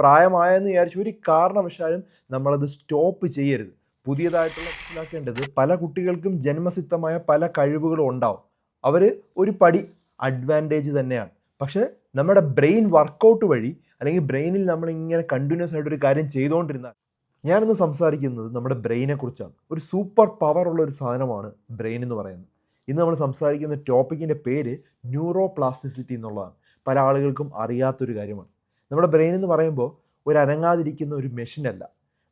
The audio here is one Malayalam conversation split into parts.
പ്രായമായെന്ന് വിചാരിച്ച് ഒരു കാരണവശാലും നമ്മളത് സ്റ്റോപ്പ് ചെയ്യരുത്. പുതിയതായിട്ടുള്ള മനസ്സിലാക്കേണ്ടത് പല കുട്ടികൾക്കും ജന്മസിദ്ധമായ പല കഴിവുകളും ഉണ്ടാവും. അവർ ഒരു പടി അഡ്വാന്റേജ് തന്നെയാണ്. പക്ഷേ നമ്മുടെ ബ്രെയിൻ വർക്കൗട്ട് വഴി അല്ലെങ്കിൽ ബ്രെയിനിൽ നമ്മൾ ഇങ്ങനെ കണ്ടിന്യൂസ് ആയിട്ട് ഒരു കാര്യം ചെയ്തുകൊണ്ടിരുന്നാൽ ഞാനിന്ന് സംസാരിക്കുന്നത് നമ്മുടെ ബ്രെയിനെ കുറിച്ചാണ്. ഒരു സൂപ്പർ പവർ ഉള്ള ഒരു സാധനമാണ് ബ്രെയിൻ എന്ന് പറയുന്നത്. ഇന്ന് നമ്മൾ സംസാരിക്കുന്ന ടോപ്പിക്കിന്റെ പേര് ന്യൂറോ പ്ലാസ്റ്റിസിറ്റി എന്നുള്ളതാണ്. പല ആളുകൾക്കും അറിയാത്തൊരു കാര്യമാണ്. നമ്മുടെ ബ്രെയിൻ എന്ന് പറയുമ്പോൾ ഒരു അനങ്ങാതിരിക്കുന്ന ഒരു മെഷീനല്ല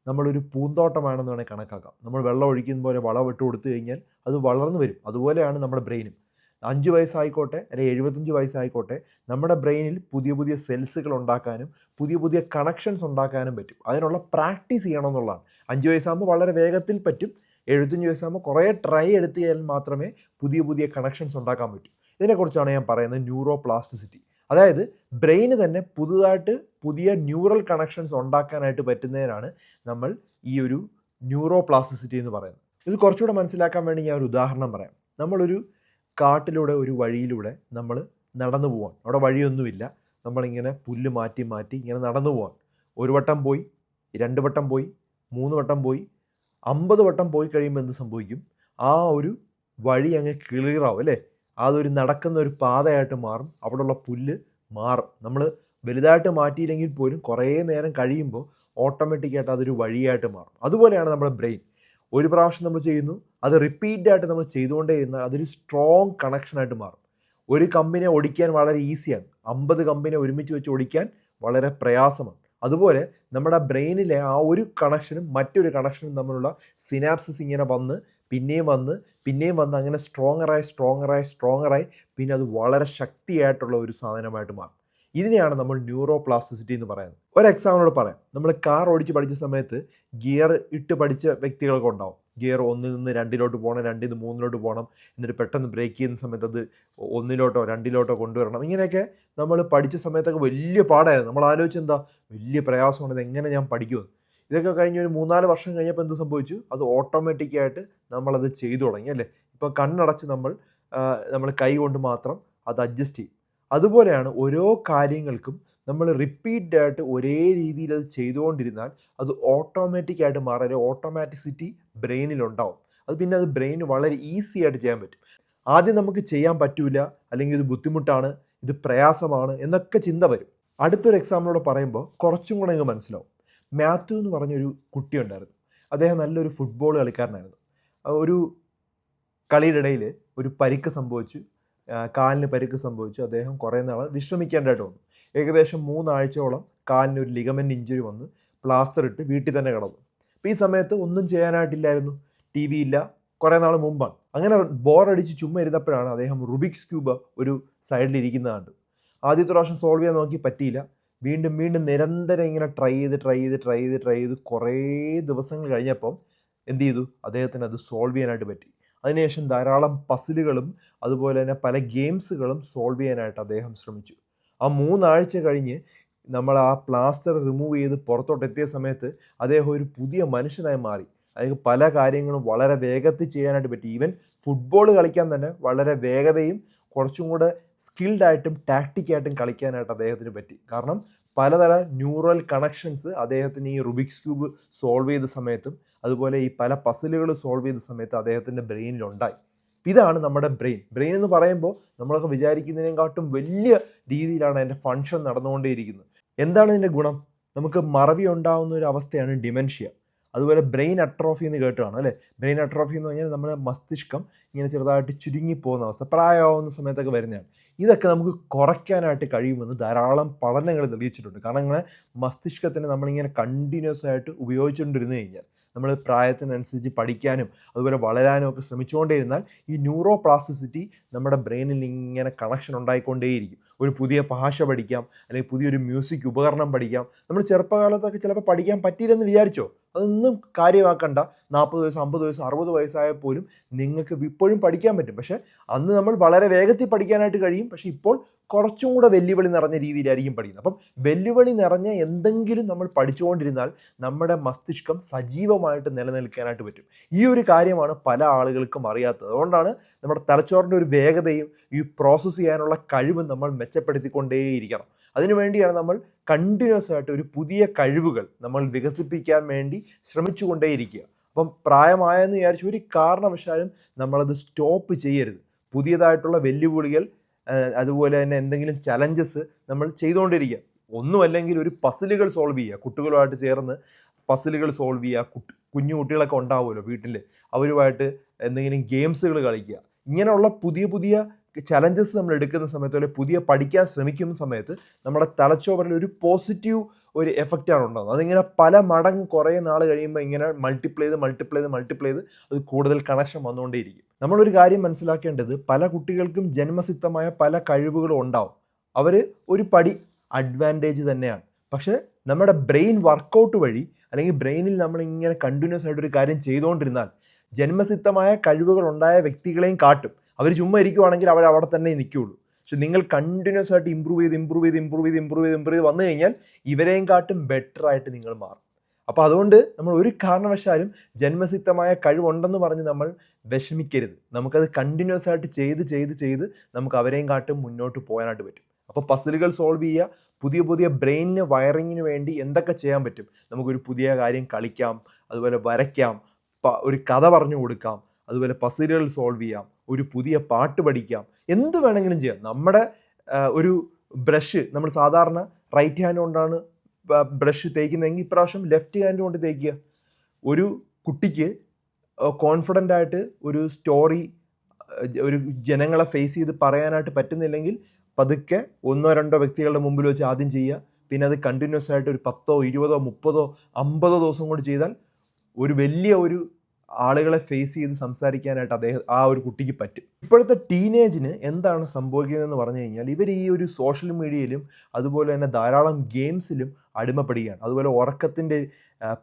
നമ്മളൊരു പൂന്തോട്ടമാണെന്ന് വേണേൽ കണക്കാക്കാം. നമ്മൾ വെള്ളം ഒഴിക്കുന്ന പോലെ വളം ഇട്ട് കൊടുത്തു കഴിഞ്ഞാൽ അത് വളർന്നു വരും. അതുപോലെയാണ് നമ്മുടെ ബ്രെയിനും അഞ്ച് വയസ്സായിക്കോട്ടെ അല്ലെങ്കിൽ എഴുപത്തഞ്ച് വയസ്സായിക്കോട്ടെ നമ്മുടെ ബ്രെയിനിൽ പുതിയ പുതിയ സെൽസുകൾ ഉണ്ടാക്കാനും പുതിയ പുതിയ കണക്ഷൻസ് ഉണ്ടാക്കാനും പറ്റും. അതിനുള്ള പ്രാക്ടീസ് ചെയ്യണം എന്നുള്ളതാണ്. അഞ്ച് വയസ്സാകുമ്പോൾ വളരെ വേഗത്തിൽ പറ്റും. എഴുപത്തഞ്ച് വയസ്സാകുമ്പോൾ കുറേ ട്രൈ എടുത്തു കഴിഞ്ഞാൽ മാത്രമേ പുതിയ പുതിയ കണക്ഷൻസ് ഉണ്ടാക്കാൻ പറ്റൂ. ഇതിനെക്കുറിച്ചാണ് ഞാൻ പറയുന്നത് ന്യൂറോ പ്ലാസ്റ്റിസിറ്റി അതായത് ബ്രെയിന് തന്നെ പുതുതായിട്ട് പുതിയ ന്യൂറൽ കണക്ഷൻസ് ഉണ്ടാക്കാനായിട്ട് പറ്റുന്നതിനാണ് നമ്മൾ ഈ ഒരു ന്യൂറോ പ്ലാസ്റ്റിസിറ്റി എന്ന് പറയുന്നത്. ഇത് കുറച്ചുകൂടെ മനസ്സിലാക്കാൻ വേണ്ടി ഞാൻ ഒരു ഉദാഹരണം പറയാം. നമ്മളൊരു കാട്ടിലൂടെ ഒരു വഴിയിലൂടെ നമ്മൾ നടന്നു പോവാൻ അവിടെ വഴിയൊന്നുമില്ല. നമ്മളിങ്ങനെ പുല്ല് മാറ്റി മാറ്റി ഇങ്ങനെ നടന്നു പോവാൻ ഒരു വട്ടം പോയി രണ്ട് വട്ടം പോയി മൂന്ന് വട്ടം പോയി അമ്പത് വട്ടം പോയി കഴിയുമ്പോൾ എന്ത് സംഭവിക്കും? ആ ഒരു വഴി അങ്ങ് ക്ലിയറാവും അല്ലേ? അതൊരു നടക്കുന്ന ഒരു പാതയായിട്ട് മാറും. അവിടെയുള്ള പുല്ല് മാറും. നമ്മൾ വലുതായിട്ട് മാറ്റിയില്ലെങ്കിൽ പോലും കുറേ നേരം കഴിയുമ്പോൾ ഓട്ടോമാറ്റിക്കായിട്ട് അതൊരു വഴിയായിട്ട് മാറും. അതുപോലെയാണ് നമ്മുടെ ബ്രെയിൻ. ഒരു പ്രാവശ്യം നമ്മൾ ചെയ്യുന്നു അത് റിപ്പീറ്റായിട്ട് നമ്മൾ ചെയ്തുകൊണ്ടേ ഇരുന്നാൽ അതൊരു സ്ട്രോങ് കണക്ഷനായിട്ട് മാറും. ഒരു കമ്പിനെ ഓടിക്കാൻ വളരെ ഈസിയാണ് അമ്പത് കമ്പിനെ ഒരുമിച്ച് വെച്ച് ഓടിക്കാൻ വളരെ പ്രയാസമാണ്. അതുപോലെ നമ്മുടെ ബ്രെയിനിലെ ആ ഒരു കണക്ഷനും മറ്റൊരു കണക്ഷനും തമ്മിലുള്ള സിനാപ്സസ് ഇങ്ങനെ വന്ന് പിന്നെയും വന്ന് പിന്നെയും വന്ന് അങ്ങനെ സ്ട്രോങ്ങറായി സ്ട്രോങ്ങറായി സ്ട്രോങ്ങറായി പിന്നെ അത് വളരെ ശക്തിയായിട്ടുള്ള ഒരു സാധനമായിട്ട് മാറും. ഇതിനെയാണ് നമ്മൾ ന്യൂറോ പ്ലാസ്റ്റിസിറ്റി എന്ന് പറയുന്നത്. ഒരു എക്സാമ്പിളോട് പറയാം. നമ്മൾ കാർ ഓടിച്ച് പഠിച്ച സമയത്ത് ഗിയർ ഇട്ട് പഠിച്ച വ്യക്തികളൊക്കെ ഉണ്ടാവും. ഗിയർ ഒന്നിൽ നിന്ന് രണ്ടിലോട്ട് പോകണം രണ്ടിൽ നിന്ന് മൂന്നിലോട്ട് പോകണം. എന്നിട്ട് പെട്ടെന്ന് ബ്രേക്ക് ചെയ്യുന്ന സമയത്ത് അത് ഒന്നിലോട്ടോ രണ്ടിലോട്ടോ കൊണ്ടുവരണം. ഇങ്ങനെയൊക്കെ നമ്മൾ പഠിച്ച സമയത്തൊക്കെ വലിയ പാടായിരുന്നു. നമ്മൾ ആലോചിച്ച് എന്താ വലിയ പ്രയാസമാണ്. ഇത് എങ്ങനെ ഞാൻ പഠിക്കുമെന്ന്. ഇതൊക്കെ കഴിഞ്ഞ് ഒരു മൂന്നാൽ വർഷം കഴിഞ്ഞപ്പോൾ എന്ത് സംഭവിച്ചു? അത് ഓട്ടോമാറ്റിക്കായിട്ട് നമ്മളത് ചെയ്തു തുടങ്ങി അല്ലേ? ഇപ്പോൾ കണ്ണടച്ച് നമ്മൾ നമ്മൾ കൈ കൊണ്ട് മാത്രം അത് അഡ്ജസ്റ്റ് ചെയ്യും. അതുപോലെയാണ് ഓരോ കാര്യങ്ങൾക്കും നമ്മൾ റിപ്പീറ്റ് ആയിട്ട് ഒരേ രീതിയിൽ അത് ചെയ്തുകൊണ്ടിരുന്നാൽ അത് ഓട്ടോമാറ്റിക് ആയിട്ട് മാറാൻ ഓട്ടോമാറ്റിസിറ്റി ബ്രെയിനിലുണ്ടാവും അത് പിന്നെ അത് ബ്രെയിന് വളരെ ഈസി ആയിട്ട് ചെയ്യാൻ പറ്റും. ആദ്യം നമുക്ക് ചെയ്യാൻ പറ്റൂല അല്ലെങ്കിൽ ഇത് ബുദ്ധിമുട്ടാണ് ഇത് പ്രയാസമാണ് എന്നൊക്കെ ചിന്ത വരും. അടുത്തൊരു എക്സാമ്പിളോട് പറയുമ്പോൾ കുറച്ചും കൂടെ അങ്ങ് മനസ്സിലാവും. മാത്യു എന്ന് പറഞ്ഞൊരു കുട്ടിയുണ്ടായിരുന്നു. അദ്ദേഹം നല്ലൊരു ഫുട്ബോൾ കളിക്കാരനായിരുന്നു. ഒരു കളിയുടെ ഇടയിൽ ഒരു പരിക്ക് സംഭവിച്ചു. കാലിന് പരിക്ക് സംഭവിച്ചു. അദ്ദേഹം കുറേ നാൾ വിശ്രമിക്കേണ്ടതായിട്ട് വന്നു. ഏകദേശം മൂന്നാഴ്ചയോളം കാലിന് ഒരു ലിഗമെന്റ് ഇഞ്ചുറി വന്ന് പ്ലാസ്റ്റർ ഇട്ട് വീട്ടിൽ തന്നെ കിടന്നു. അപ്പോൾ ഈ സമയത്ത് ഒന്നും ചെയ്യാനായിട്ടില്ലായിരുന്നു. ടി വി ഇല്ല. കുറേ നാൾ മുമ്പാണ്. അങ്ങനെ ബോറടിച്ച് ചുമ്മാ ഇരുന്നപ്പോഴാണ് അദ്ദേഹം റുബിക്സ് ക്യൂബ് ഒരു സൈഡിൽ ഇരിക്കുന്ന കണ്ടു ആദ്യത്തെ പ്രാവശ്യം സോൾവ് ചെയ്യാൻ നോക്കി പറ്റിയില്ല. വീണ്ടും വീണ്ടും നിരന്തരം ഇങ്ങനെ ട്രൈ ചെയ്ത് ട്രൈ ചെയ്ത് ട്രൈ ചെയ്ത് ട്രൈ ചെയ്ത് കുറേ ദിവസങ്ങൾ കഴിഞ്ഞപ്പം എന്ത് ചെയ്തു? അദ്ദേഹത്തിന് അത് സോൾവ് ചെയ്യാനായിട്ട് പറ്റി. അതിനുശേഷം ധാരാളം പസിലുകളും അതുപോലെ തന്നെ പല ഗെയിംസുകളും സോൾവ് ചെയ്യാനായിട്ട് അദ്ദേഹം ശ്രമിച്ചു. ആ മൂന്നാഴ്ച കഴിഞ്ഞ് നമ്മൾ ആ പ്ലാസ്റ്റർ റിമൂവ് ചെയ്ത് പുറത്തോട്ട് എത്തിയ സമയത്ത് അദ്ദേഹം ഒരു പുതിയ മനുഷ്യനായി മാറി. അതായത് പല കാര്യങ്ങളും വളരെ വേഗത്തിൽ ചെയ്യാനായിട്ട് പറ്റി. ഈവൻ ഫുട്ബോൾ കളിക്കാൻ തന്നെ വളരെ വേഗതയും കുറച്ചും കൂടെ സ്കിൽഡ് ആയിട്ടും ടാക്റ്റിക്കായിട്ടും കളിക്കാനായിട്ട് അദ്ദേഹത്തിന് പറ്റി. കാരണം പലതര ന്യൂറൽ കണക്ഷൻസ് അദ്ദേഹത്തിന് ഈ റുബിക്സ് ക്യൂബ് സോൾവ് ചെയ്ത സമയത്തും അതുപോലെ ഈ പല പസിലുകൾ സോൾവ് ചെയ്ത സമയത്ത് അദ്ദേഹത്തിന്റെ ബ്രെയിനിലുണ്ടായി ഇതാണ് നമ്മുടെ ബ്രെയിൻ ബ്രെയിൻ എന്ന് പറയുമ്പോൾ നമ്മളൊക്കെ വിചാരിക്കുന്നതിനെക്കാട്ടും വലിയ രീതിയിലാണ് അതിന്റെ ഫങ്ഷൻ നടന്നുകൊണ്ടേയിരിക്കുന്നത്. എന്താണ് ഇതിന്റെ ഗുണം? നമുക്ക് മറവി ഉണ്ടാകുന്ന ഒരു അവസ്ഥയാണ് ഡിമെൻഷ്യ അതുപോലെ ബ്രെയിൻ അട്രോഫി എന്ന് കേട്ടാണ് അല്ലേ? ബ്രെയിൻ അട്രോഫി എന്ന് പറഞ്ഞാൽ നമ്മുടെ മസ്തിഷ്കം ഇങ്ങനെ ചെറുതായിട്ട് ചുരുങ്ങി പോകുന്ന അവസ്ഥ പ്രായമാവുന്ന സമയത്തൊക്കെ വരുന്നതാണ്. ഇതൊക്കെ നമുക്ക് കുറയ്ക്കാനായിട്ട് കഴിയുമെന്ന് ധാരാളം പഠനങ്ങൾ തെളിയിച്ചിട്ടുണ്ട്. കാരണം ഇങ്ങനെ മസ്തിഷ്കത്തിന് നമ്മളിങ്ങനെ കണ്ടിന്യൂസ് ആയിട്ട് ഉപയോഗിച്ചുകൊണ്ടിരുന്നു കഴിഞ്ഞാൽ നമ്മൾ പ്രായത്തിനനുസരിച്ച് പഠിക്കാനും അതുപോലെ വളരാനും ഒക്കെ ശ്രമിച്ചുകൊണ്ടേയിരുന്നാൽ ഈ ന്യൂറോ പ്ലാസ്റ്റിസിറ്റി നമ്മുടെ ബ്രെയിനിൽ ഇങ്ങനെ കണക്ഷൻ ഉണ്ടായിക്കൊണ്ടേയിരിക്കും. ഒരു പുതിയ ഭാഷ പഠിക്കാം അല്ലെങ്കിൽ പുതിയൊരു മ്യൂസിക് ഉപകരണം പഠിക്കാം. നമ്മൾ ചെറുപ്പകാലത്തൊക്കെ ചിലപ്പോൾ പഠിക്കാൻ പറ്റിയില്ലെന്ന് വിചാരിച്ചോ? അതൊന്നും കാര്യമാക്കണ്ട. നാൽപ്പത് വയസ്സ് അമ്പത് വയസ്സ് അറുപത് വയസ്സായ പോലും നിങ്ങൾക്ക് ഇപ്പോഴും പഠിക്കാൻ പറ്റും. പക്ഷേ അന്ന് നമ്മൾ വളരെ വേഗത്തിൽ പഠിക്കാനായിട്ട് കഴിയും. പക്ഷേ ഇപ്പോൾ കുറച്ചും കൂടെ വെല്ലുവിളി നിറഞ്ഞ രീതിയിലായിരിക്കും പഠിക്കുന്നത്. അപ്പം വെല്ലുവിളി നിറഞ്ഞ എന്തെങ്കിലും നമ്മൾ പഠിച്ചുകൊണ്ടിരുന്നാൽ നമ്മുടെ മസ്തിഷ്കം സജീവമായിട്ട് നിലനിൽക്കാനായിട്ട് പറ്റും. ഈ ഒരു കാര്യമാണ് പല ആളുകൾക്കും അറിയാത്തത്. അതുകൊണ്ടാണ് നമ്മുടെ തലച്ചോറിന്റെ ഒരു വേഗതയും ഈ പ്രോസസ്സ് ചെയ്യാനുള്ള കഴിവും നമ്മൾ മെച്ചപ്പെടുത്തിക്കൊണ്ടേയിരിക്കണം. അതിനുവേണ്ടിയാണ് നമ്മൾ കണ്ടിന്യൂസ് ആയിട്ട് ഒരു പുതിയ കഴിവുകൾ നമ്മൾ വികസിപ്പിക്കാൻ വേണ്ടി ശ്രമിച്ചുകൊണ്ടേയിരിക്കുക. അപ്പം പ്രായമായെന്ന് വിചാരിച്ച് ഒരു കാരണവശാലും നമ്മളത് സ്റ്റോപ്പ് ചെയ്യരുത്. പുതിയതായിട്ടുള്ള വെല്ലുവിളികൾ അതുപോലെ തന്നെ എന്തെങ്കിലും ചലഞ്ചസ് നമ്മൾ ചെയ്തുകൊണ്ടിരിക്കുക ഒന്നുമല്ലെങ്കിൽ ഒരു പസിലുകൾ സോൾവ് ചെയ്യുക. കുട്ടികളുമായിട്ട് ചേർന്ന് പസിലുകൾ സോൾവ് ചെയ്യുക. കുട്ടി കുഞ്ഞു കുട്ടികളൊക്കെ ഉണ്ടാവുമല്ലോ വീട്ടിൽ അവരുമായിട്ട് എന്തെങ്കിലും ഗെയിംസുകൾ കളിക്കുക. ഇങ്ങനെയുള്ള പുതിയ പുതിയ ചലഞ്ചസ് നമ്മൾ എടുക്കുന്ന സമയത്ത് അല്ലെങ്കിൽ പുതിയ പഠിക്കാൻ ശ്രമിക്കുന്ന സമയത്ത് നമ്മുടെ തലച്ചോറിൽ ഒരു പോസിറ്റീവ് ഒരു എഫക്റ്റാണ് ഉണ്ടാകുന്നത് അതിങ്ങനെ പല മടങ്ങ് കുറേ നാൾ കഴിയുമ്പോൾ ഇങ്ങനെ മൾട്ടിപ്ലൈ ചെയ്ത് മൾട്ടിപ്ലൈ ചെയ്ത് മൾട്ടിപ്ലൈ ചെയ്ത് അത് കൂടുതൽ കണക്ഷൻ വന്നുകൊണ്ടേയിരിക്കും. നമ്മളൊരു കാര്യം മനസ്സിലാക്കേണ്ടത് പല കുട്ടികൾക്കും ജന്മസിദ്ധമായ പല കഴിവുകളും ഉണ്ടാവും. അവർ ഒരു പടി അഡ്വാന്റേജ് തന്നെയാണ്. പക്ഷേ നമ്മുടെ ബ്രെയിൻ വർക്കൗട്ട് വഴി അല്ലെങ്കിൽ ബ്രെയിനിൽ നമ്മൾ ഇങ്ങനെ കണ്ടിന്യൂസ് ആയിട്ട് ഒരു കാര്യം ചെയ്തുകൊണ്ടിരുന്നാൽ ജന്മസിദ്ധമായ കഴിവുകൾ ഉണ്ടായ വ്യക്തികളെയും കാട്ടും. അവർ ചുമ്മാ ഇരിക്കുവാണെങ്കിൽ അവർ അവിടെ തന്നെ നിൽക്കുകയുള്ളൂ പക്ഷെ നിങ്ങൾ കണ്ടിന്യൂസ് ആയിട്ട് ഇമ്പ്രൂവ് ചെയ്ത് ഇമ്പ്രൂവ് ചെയ്ത് ഇമ്പ്രൂവ് ചെയ്ത് ഇമ്പ്രൂവ് ചെയ്ത് ഇമ്പ്രൂവ് ചെയ്ത് വന്നു കഴിഞ്ഞാൽ ഇവരെയും കാട്ടും ബെറ്റർ ആയിട്ട് നിങ്ങൾ മാറും. അപ്പോൾ അതുകൊണ്ട് നമ്മൾ ഒരു കാരണവശാലും ജന്മസിദ്ധമായ കഴിവുണ്ടെന്ന് പറഞ്ഞ് നമ്മൾ വിഷമിക്കരുത്. നമുക്കത് കണ്ടിന്യൂസ് ആയിട്ട് ചെയ്ത് ചെയ്ത് ചെയ്ത് നമുക്ക് അവരെയും കാട്ടും മുന്നോട്ട് പോകാനായിട്ട് പറ്റും. അപ്പോൾ പസിലുകൾ സോൾവ് ചെയ്യുക പുതിയ പുതിയ ബ്രെയിനിന് വയറിങ്ങിന് വേണ്ടി എന്തൊക്കെ ചെയ്യാൻ പറ്റും? നമുക്കൊരു പുതിയ കാര്യം കളിക്കാം അതുപോലെ വരയ്ക്കാം ഒരു കഥ പറഞ്ഞു കൊടുക്കാം അതുപോലെ പസിലുകൾ സോൾവ് ചെയ്യാം. ഒരു പുതിയ പാട്ട് പഠിക്കാം. എന്ത് വേണമെങ്കിലും ചെയ്യാം. നമ്മുടെ ഒരു ബ്രഷ് നമ്മൾ സാധാരണ റൈറ്റ് ഹാൻഡ് കൊണ്ടാണ് ബ്രഷ് തേക്കുന്നതെങ്കിൽ ഇപ്രാവശ്യം ലെഫ്റ്റ് ഹാൻഡ് കൊണ്ട് തേക്കുക. ഒരു കുട്ടിക്ക് കോൺഫിഡന്റ് ആയിട്ട് ഒരു സ്റ്റോറി ഒരു ജനങ്ങളെ ഫേസ് ചെയ്ത് പറയാനായിട്ട് പറ്റുന്നില്ലെങ്കിൽ പതുക്കെ ഒന്നോ രണ്ടോ വ്യക്തികളുടെ മുമ്പിൽ വെച്ച് ആദ്യം ചെയ്യുക. പിന്നെ അത് കണ്ടിന്യൂസ് ആയിട്ട് ഒരു പത്തോ ഇരുപതോ മുപ്പതോ അമ്പതോ ദിവസം കൊണ്ട് ചെയ്താൽ ഒരു വലിയ ഒരു ആളുകളെ ഫേസ് ചെയ്ത് സംസാരിക്കാനായിട്ട് അദ്ദേഹം ആ ഒരു കുട്ടിക്ക് പറ്റും. ഇപ്പോഴത്തെ ടീനേജിന് എന്താണ് സംഭവിക്കുന്നതെന്ന് പറഞ്ഞു കഴിഞ്ഞാൽ ഇവർ ഈ ഒരു സോഷ്യൽ മീഡിയയിലും അതുപോലെ തന്നെ ധാരാളം ഗെയിംസിലും അടിമപ്പെടുകയാണ്. അതുപോലെ ഉറക്കത്തിന്റെ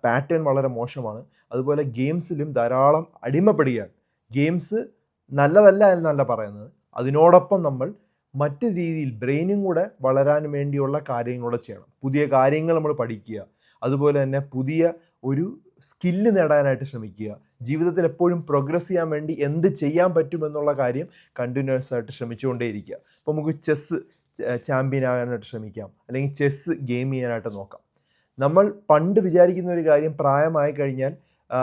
പാറ്റേൺ വളരെ മോശമാണ്. അതുപോലെ ഗെയിംസിലും ധാരാളം അടിമപ്പെടുകയാണ്. ഗെയിംസ് നല്ലതല്ല എന്നല്ല പറയുന്നത്. അതിനോടൊപ്പം നമ്മൾ മറ്റു രീതിയിൽ ബ്രെയിനും കൂടെ വളരാൻ വേണ്ടിയുള്ള കാര്യങ്ങളൂടെ ചെയ്യണം. പുതിയ കാര്യങ്ങൾ നമ്മൾ പഠിക്കുക. അതുപോലെ തന്നെ പുതിയ ഒരു സ്കില്ല് നേടാനായിട്ട് ശ്രമിക്കുക. ജീവിതത്തിൽ എപ്പോഴും പ്രോഗ്രസ് ചെയ്യാൻ വേണ്ടി എന്ത് ചെയ്യാൻ പറ്റുമെന്നുള്ള കാര്യം കണ്ടിന്യൂസ് ആയിട്ട് ശ്രമിച്ചുകൊണ്ടേയിരിക്കുക. അപ്പോൾ നമുക്ക് ചെസ്സ് ചാമ്പ്യൻ ആകാനായിട്ട് ശ്രമിക്കാം. അല്ലെങ്കിൽ ചെസ്സ് ഗെയിം ചെയ്യാനായിട്ട് നോക്കാം. നമ്മൾ പണ്ട് വിചാരിക്കുന്ന ഒരു കാര്യം പ്രായമായി കഴിഞ്ഞാൽ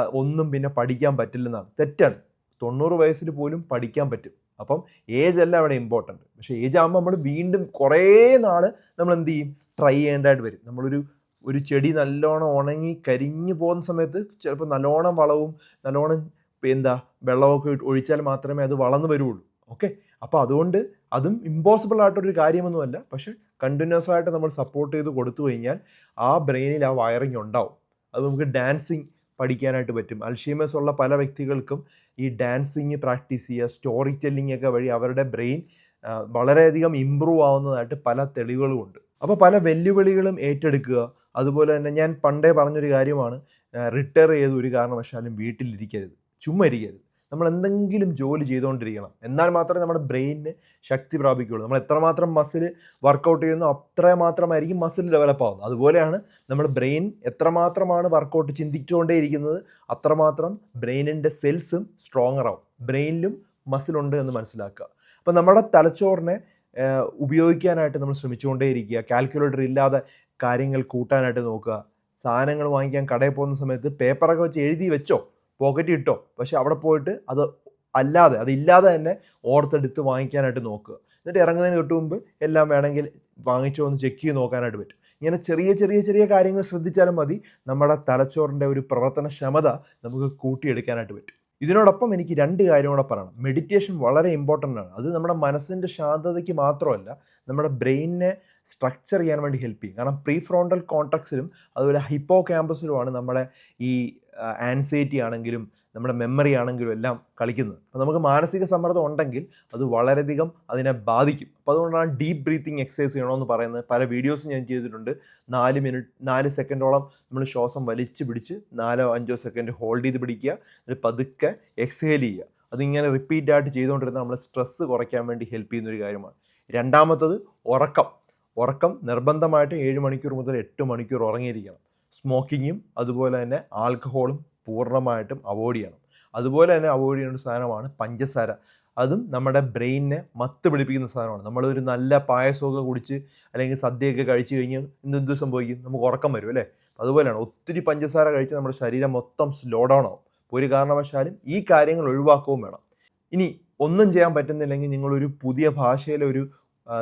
ഒന്നും പിന്നെ പഠിക്കാൻ പറ്റില്ലെന്നാണ്. തെറ്റാണ്. തൊണ്ണൂറ് വയസ്സിൽ പോലും പഠിക്കാൻ പറ്റും. അപ്പം ഏജ് അല്ല അവിടെ ഇമ്പോർട്ടന്റ് പക്ഷേ ഏജ് ആകുമ്പോൾ നമ്മൾ വീണ്ടും കുറേ നാൾ നമ്മൾ എന്ത് ചെയ്യും? ട്രൈ ചെയ്യേണ്ടതായിട്ട് വരും. നമ്മളൊരു ഒരു ചെടി നല്ലോണം ഉണങ്ങി കരിഞ്ഞു പോകുന്ന സമയത്ത് ചിലപ്പോൾ നല്ലോണം വളവും നല്ലോണം എന്താ വെള്ളമൊക്കെ ഒഴിച്ചാൽ മാത്രമേ അത് വളർന്നു വരുള്ളൂ ഓക്കെ? അപ്പോൾ അതുകൊണ്ട് അതും ഇമ്പോസിബിൾ ആയിട്ടൊരു കാര്യമൊന്നുമല്ല. പക്ഷെ കണ്ടിന്യൂസ് ആയിട്ട് നമ്മൾ സപ്പോർട്ട് ചെയ്ത് കൊടുത്തു കഴിഞ്ഞാൽ ആ ബ്രെയിനിൽ ആ വയറിങ് ഉണ്ടാവും. അത് നമുക്ക് ഡാൻസിങ് പഠിക്കാനായിട്ട് പറ്റും. അൽഷീമേഴ്സ് ഉള്ള പല വ്യക്തികൾക്കും ഈ ഡാൻസിങ് പ്രാക്ടീസ് ചെയ്യുക സ്റ്റോറി ടെല്ലിംഗ് ഒക്കെ വഴി അവരുടെ ബ്രെയിൻ വളരെയധികം ഇമ്പ്രൂവ് ആവുന്നതായിട്ട് പല തെളിവുകളുമുണ്ട്. അപ്പോൾ പല വെല്ലുവിളികളും ഏറ്റെടുക്കുക അതുപോലെ തന്നെ ഞാൻ പണ്ടേ പറഞ്ഞൊരു കാര്യമാണ് റിട്ടയർ ചെയ്ത് ഒരു കാരണവശാലും വീട്ടിലിരിക്കരുത്. ചുമ്മാ ഇരിക്കരുത്. നമ്മൾ എന്തെങ്കിലും ജോലി ചെയ്തുകൊണ്ടിരിക്കണം. എന്നാൽ മാത്രമേ നമ്മുടെ ബ്രെയിനിന് ശക്തി പ്രാപിക്കുകയുള്ളൂ. നമ്മൾ എത്രമാത്രം മസിൽ വർക്കൗട്ട് ചെയ്യുന്നു അത്രമാത്രമായിരിക്കും മസിൽ ഡെവലപ്പ് ആവുന്നത്. അതുപോലെയാണ് നമ്മുടെ ബ്രെയിൻ എത്രമാത്രമാണ് വർക്കൗട്ട് ചിന്തിച്ചുകൊണ്ടേയിരിക്കുന്നത് അത്രമാത്രം ബ്രെയിനിന്റെ സെൽസും സ്ട്രോങ്ങർ ആവും. ബ്രെയിനിലും മസിലുണ്ട് എന്ന് മനസ്സിലാക്കുക. അപ്പോൾ നമ്മുടെ തലച്ചോറിനെ ഉപയോഗിക്കാനായിട്ട് നമ്മൾ ശ്രമിച്ചുകൊണ്ടേയിരിക്കുക. കാൽക്കുലേറ്റർ ഇല്ലാതെ കാര്യങ്ങൾ കൂട്ടാനായിട്ട് നോക്കുക. സാധനങ്ങൾ വാങ്ങിക്കാൻ കടയിൽ പോകുന്ന സമയത്ത് പേപ്പറൊക്കെ വെച്ച് എഴുതി വെച്ചോ? പോക്കറ്റ് ഇട്ടോ? പക്ഷെ അവിടെ പോയിട്ട് അത് അല്ലാതെ അതില്ലാതെ തന്നെ ഓർത്തെടുത്ത് വാങ്ങിക്കാനായിട്ട് നോക്കുക. എന്നിട്ട് ഇറങ്ങുന്നതിന് തൊട്ട് മുമ്പ് എല്ലാം വേണമെങ്കിൽ വാങ്ങിച്ചോ എന്ന് ചെക്ക് ചെയ്ത് നോക്കാനായിട്ട് പറ്റും. ഇങ്ങനെ ചെറിയ ചെറിയ ചെറിയ കാര്യങ്ങൾ ശ്രദ്ധിച്ചാലും മതി. നമ്മുടെ തലച്ചോറിന്റെ ഒരു പ്രവർത്തനക്ഷമത നമുക്ക് കൂട്ടിയെടുക്കാനായിട്ട് പറ്റും. ഇതിനോടൊപ്പം എനിക്ക് രണ്ട് കാര്യം കൂടെ പറയണം. മെഡിറ്റേഷൻ വളരെ ഇമ്പോർട്ടന്റ് ആണ്. അത് നമ്മുടെ മനസ്സിന്റെ ശാന്തതയ്ക്ക് മാത്രമല്ല നമ്മുടെ ബ്രെയിനിനെ സ്ട്രക്ചർ ചെയ്യാൻ വേണ്ടി ഹെൽപ്പ് ചെയ്യും. കാരണം പ്രീ ഫ്രോണ്ടൽ കോൺടാക്സിലും അതുപോലെ ഹിപ്പോ ക്യാമ്പസിലുമാണ് നമ്മുടെ ഈ ആൻസൈറ്റി ആണെങ്കിലും നമ്മുടെ മെമ്മറി ആണെങ്കിലും എല്ലാം കളിക്കുന്നത്. അപ്പോൾ നമുക്ക് മാനസിക സമ്മർദ്ദം ഉണ്ടെങ്കിൽ അത് വളരെയധികം അതിനെ ബാധിക്കും. അപ്പോൾ അതുകൊണ്ടാണ് ഡീപ്പ് ബ്രീത്തിങ് എക്സസൈസ് ചെയ്യണമെന്ന് പറയുന്നത്. പല വീഡിയോസും ഞാൻ ചെയ്തിട്ടുണ്ട്. നാല് മിനിറ്റ് നാല് സെക്കൻഡോളം നമ്മൾ ശ്വാസം വലിച്ച് പിടിച്ച് നാലോ അഞ്ചോ സെക്കൻഡ് ഹോൾഡ് ചെയ്ത് പിടിക്കുക. എന്നിട്ട് പതുക്കെ എക്സേൽ ചെയ്യുക. അതിങ്ങനെ റിപ്പീറ്റ് ആയിട്ട് ചെയ്തുകൊണ്ടിരുന്ന നമ്മൾ സ്ട്രെസ്സ് കുറയ്ക്കാൻ വേണ്ടി ഹെൽപ്പ് ചെയ്യുന്ന ഒരു കാര്യമാണ്. രണ്ടാമത്തത് ഉറക്കം. ഉറക്കം നിർബന്ധമായിട്ടും ഏഴ് മണിക്കൂർ മുതൽ എട്ട് മണിക്കൂർ ഉറങ്ങിയിരിക്കണം. സ്മോക്കിങ്ങും അതുപോലെ തന്നെ ആൽക്കഹോളും പൂർണമായിട്ടും അവോയ്ഡ് ചെയ്യണം. അതുപോലെ തന്നെ അവോയ്ഡ് ചെയ്യുന്ന ഒരു സാധനമാണ് പഞ്ചസാര. അതും നമ്മുടെ ബ്രെയിനിനെ മത്ത് പിടിപ്പിക്കുന്ന സാധനമാണ്. നമ്മളൊരു നല്ല പായസമൊക്കെ കുടിച്ച് അല്ലെങ്കിൽ സദ്യയൊക്കെ കഴിച്ചു കഴിഞ്ഞാൽ ദിവസം സംഭവിക്കും? നമുക്ക് ഉറക്കം വരും അല്ലേ? അതുപോലെയാണ് ഒത്തിരി പഞ്ചസാര കഴിച്ച് നമ്മുടെ ശരീരം മൊത്തം സ്ലോ ഡൗൺ ആവും. ഒരു കാരണവശാലും ഈ കാര്യങ്ങൾ ഒഴിവാക്കുകയും വേണം. ഇനി ഒന്നും ചെയ്യാൻ പറ്റുന്നില്ലെങ്കിൽ നിങ്ങളൊരു പുതിയ ഭാഷയിലെ ഒരു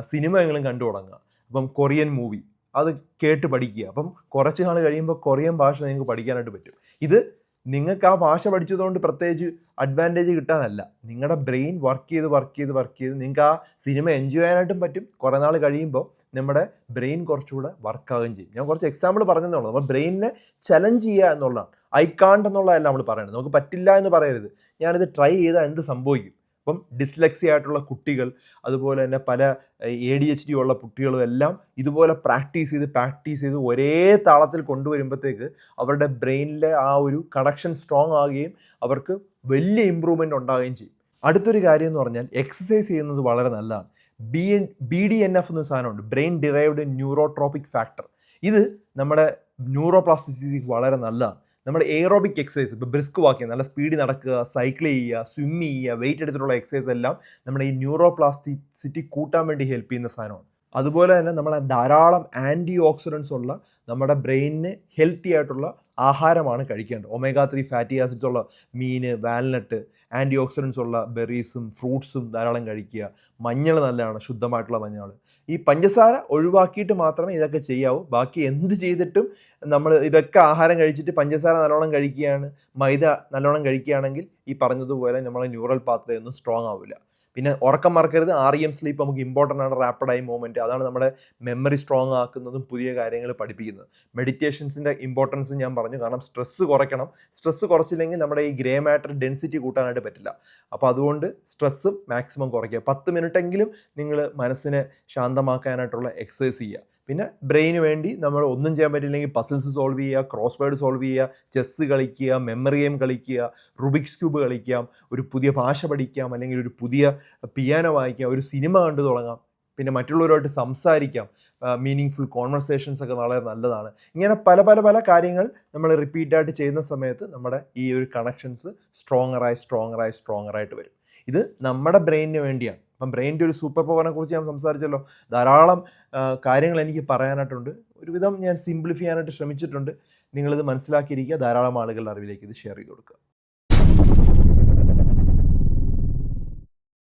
സിനിമ എങ്കിലും കണ്ടു തുടങ്ങുക. അപ്പം കൊറിയൻ മൂവി. അത് കേട്ട് പഠിക്കുക. അപ്പം കുറച്ച് നാൾ കഴിയുമ്പോൾ കൊറിയൻ ഭാഷ നിങ്ങൾക്ക് പഠിക്കാനായിട്ട് പറ്റും. ഇത് നിങ്ങൾക്ക് ആ ഭാഷ പഠിച്ചതുകൊണ്ട് പ്രത്യേകിച്ച് അഡ്വാന്റേജ് കിട്ടാനല്ല. നിങ്ങളുടെ ബ്രെയിൻ വർക്ക് ചെയ്ത് വർക്ക് ചെയ്ത് വർക്ക് ചെയ്ത് നിങ്ങൾക്ക് ആ സിനിമ എൻജോയ് ചെയ്യാനായിട്ടും പറ്റും. കുറേ നാൾ കഴിയുമ്പോൾ നമ്മുടെ ബ്രെയിൻ കുറച്ചുകൂടെ വർക്കാവുകയും ചെയ്യും. ഞാൻ കുറച്ച് എക്സാമ്പിൾ പറഞ്ഞതെന്നുള്ളത് നമ്മൾ ബ്രെയിനിനെ ചലഞ്ച് ചെയ്യുക എന്നുള്ളതാണ്. ഐ കാണ്ട് എന്നുള്ളതല്ല നമ്മൾ പറയുന്നത്. നമുക്ക് പറ്റില്ല എന്ന് പറയരുത്. ഞാനിത് ട്രൈ ചെയ്താൽ എന്ത് സംഭവിക്കും? അപ്പം ഡിസ്ലെക്സി ആയിട്ടുള്ള കുട്ടികൾ അതുപോലെ തന്നെ പല എ ഡി എച്ച് ഡി ഉള്ള കുട്ടികളും എല്ലാം ഇതുപോലെ പ്രാക്ടീസ് ചെയ്ത് പ്രാക്ടീസ് ചെയ്ത് ഒരേ താളത്തിൽ കൊണ്ടുവരുമ്പോഴത്തേക്ക് അവരുടെ ബ്രെയിനിലെ ആ ഒരു കണക്ഷൻ സ്ട്രോങ് ആകുകയും അവർക്ക് വലിയ ഇമ്പ്രൂവ്മെന്റ് ഉണ്ടാവുകയും ചെയ്യും. അടുത്തൊരു കാര്യം എന്ന് പറഞ്ഞാൽ എക്സസൈസ് ചെയ്യുന്നത് വളരെ നല്ലതാണ്. B N B D N F എന്ന സാധനമുണ്ട്. Brain derived neurotrophic factor. ഇത് നമ്മുടെ ന്യൂറോപ്ലാസ്റ്റിസിറ്റിക്ക് വളരെ നല്ലതാണ്. നമ്മുടെ എയറോബിക് എക്സസൈസ് ഇപ്പോൾ ബ്രിസ്ക് വാക്ക് നല്ല സ്പീഡിൽ നടക്കുക സൈക്കിൾ ചെയ്യുക സ്വിം ചെയ്യുക വെയിറ്റ് എടുത്തിട്ടുള്ള എക്സസൈസ് എല്ലാം നമ്മുടെ ഈ ന്യൂറോപ്ലാസ്റ്റിസിറ്റി കൂട്ടാൻ വേണ്ടി ഹെൽപ്പ് ചെയ്യുന്ന സാധനമാണ്. അതുപോലെ തന്നെ നമ്മളെ ധാരാളം ആന്റി ഓക്സിഡൻസ് ഉള്ള നമ്മുടെ ബ്രെയിനിന് ഹെൽത്തി ആയിട്ടുള്ള ആഹാരമാണ് കഴിക്കേണ്ടത്. ഒമേഗ ത്രീ ഫാറ്റി ആസിഡ്സ് ഉള്ള മീൻ വാൽനട്ട് ആന്റി ഓക്സിഡൻസ് ഉള്ള ബെറീസും ഫ്രൂട്ട്സും ധാരാളം കഴിക്കുക. മഞ്ഞൾ നല്ലതാണ് ശുദ്ധമായിട്ടുള്ള മഞ്ഞൾ. ഈ പഞ്ചസാര ഒഴിവാക്കിയിട്ട് മാത്രമേ ഇതൊക്കെ ചെയ്യാവൂ. ബാക്കി എന്ത് ചെയ്തിട്ടും നമ്മൾ ഇതൊക്കെ ആഹാരം കഴിച്ചിട്ട് പഞ്ചസാര നല്ലോണം കഴിക്കുകയാണ് മൈദ നല്ലോണം കഴിക്കുകയാണെങ്കിൽ ഈ പറഞ്ഞതുപോലെ നമ്മളെ ന്യൂറൽ പാത്രയൊന്നും സ്ട്രോങ് ആവില്ല പിന്നെ ഉറക്കം മറക്കരുത്. ആർ ഇ എം സ്ലീപ്പ് നമുക്ക് ഇമ്പോർട്ടന്റ് ആണ്. റാപ്പിഡ് ആയി മൂവ്മെന്റ് അതാണ് നമ്മുടെ മെമ്മറി സ്ട്രോങ് ആക്കുന്നതും പുതിയ കാര്യങ്ങൾ പഠിപ്പിക്കുന്നത്. മെഡിറ്റേഷൻസിന്റെ ഇമ്പോർട്ടൻസ് ഞാൻ പറഞ്ഞു. കാരണം സ്ട്രെസ്സ് കുറയ്ക്കണം. സ്ട്രെസ്സ് കുറച്ചില്ലെങ്കിൽ നമ്മുടെ ഈ ഗ്രേ മാറ്റർ ഡെൻസിറ്റി കൂട്ടാനായിട്ട് പറ്റില്ല. അപ്പോൾ അതുകൊണ്ട് സ്ട്രെസ്സും മാക്സിമം കുറയ്ക്കുക. പത്ത് മിനിറ്റെങ്കിലും നിങ്ങൾ മനസ്സിനെ ശാന്തമാക്കാനായിട്ടുള്ള എക്സസൈസ് ചെയ്യുക. പിന്നെ ബ്രെയിന് വേണ്ടി നമ്മൾ ഒന്നും ചെയ്യാൻ പറ്റില്ലെങ്കിൽ പസിൽസ് സോൾവ് ചെയ്യുക ക്രോസ് വേർഡ് സോൾവ് ചെയ്യുക ചെസ്സ് കളിക്കുക മെമ്മറി ഗെയിം കളിക്കുക റുബിക്സ് ക്യൂബ് കളിക്കാം ഒരു പുതിയ ഭാഷ പഠിക്കാം അല്ലെങ്കിൽ ഒരു പുതിയ പിയാനോ വായിക്കാം ഒരു സിനിമ കണ്ടു തുടങ്ങാം. പിന്നെ മറ്റുള്ളവരുമായിട്ട് സംസാരിക്കാം. മീനിങ് ഫുൾ കോൺവെർസേഷൻസ് ഒക്കെ വളരെ നല്ലതാണ്. ഇങ്ങനെ പല പല പല കാര്യങ്ങൾ നമ്മൾ റിപ്പീറ്റായിട്ട് ചെയ്യുന്ന സമയത്ത് നമ്മുടെ ഈ ഒരു കണക്ഷൻസ് സ്ട്രോങ്ങറായി സ്ട്രോങ്ങറായി സ്ട്രോങ്ങറായിട്ട് വരും. ഇത് നമ്മുടെ ബ്രെയിനിന് വേണ്ടിയാണ്. അപ്പം ബ്രെയിന്റെ ഒരു സൂപ്പർ പവറിനെ കുറിച്ച് ഞാൻ സംസാരിച്ചല്ലോ. ധാരാളം കാര്യങ്ങൾ എനിക്ക് പറയാനായിട്ടുണ്ട്. ഒരുവിധം ഞാൻ സിംപ്ലിഫൈ ചെയ്യാനായിട്ട് ശ്രമിച്ചിട്ടുണ്ട്. നിങ്ങളിത് മനസ്സിലാക്കിയിരിക്കുക. ധാരാളം ആളുകളുടെ അറിവിലേക്ക് ഇത് ഷെയർ ചെയ്ത് കൊടുക്കുക.